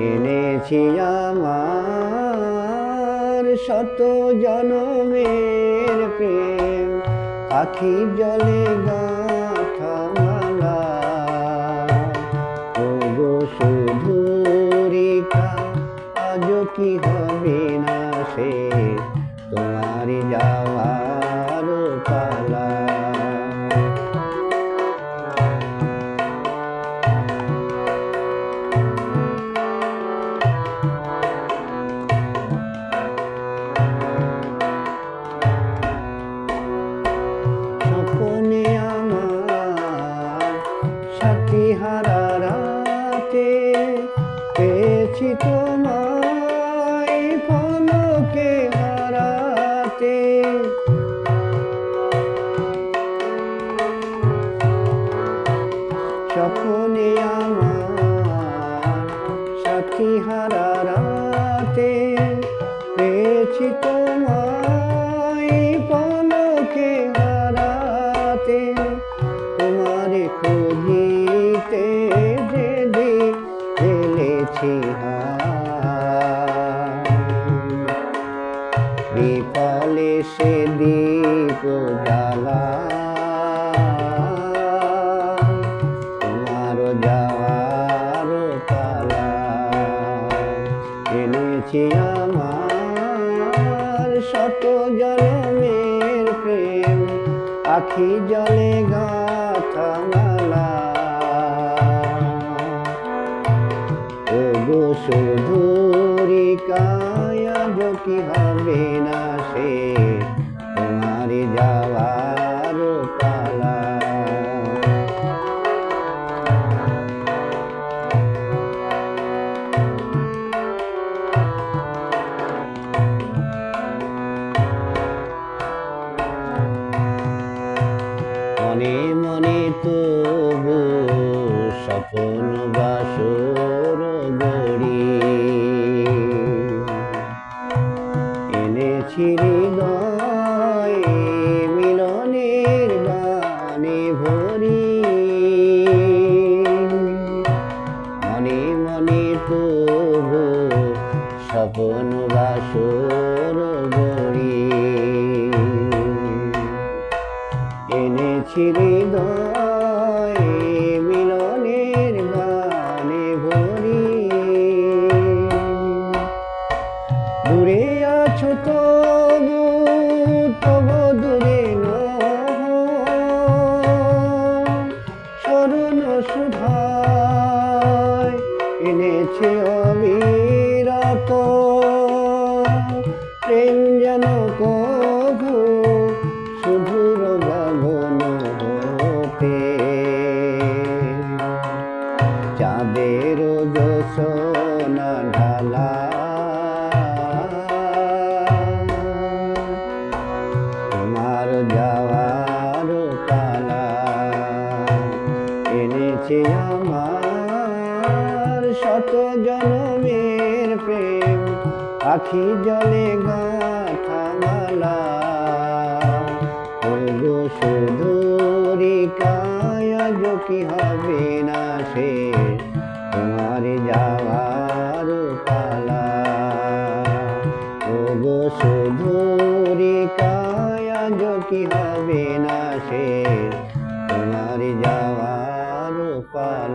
এনেছি আমার শত জনমের প্রেম পাখি জলে গাথা পেয়েছি তোমায় পলকে হারাতে। স্বপ্নে আমার সাথী হারাতে পেয়েছি তোমায় বিফলে সে দীপ জ্বালা। তোমার যাওয়ার পালা। এনেছি আমার শত জনমের প্রেম। আখি জলে গাথা মালা। সুধুরি কায়া কি হবে না সে? তোমার যাওয়ার পালা। মনে মনে তবু স্বপন বাসর গড়ি এনেছি হৃদয় মিলনের গানে ভরি। দূরে আছো তবু তবু দূরে স্মরণ সুধায় এনেছে এনেছে আমার শত জনমের প্রেম। আখি জলে গাথা মালা। ওগো সুধুরি কায়া কি হবে না সে। তোমার যাওয়ার পালা। ওগো সুধুরি কায়া কি হবে না সে। তোমার যাওয়ার Và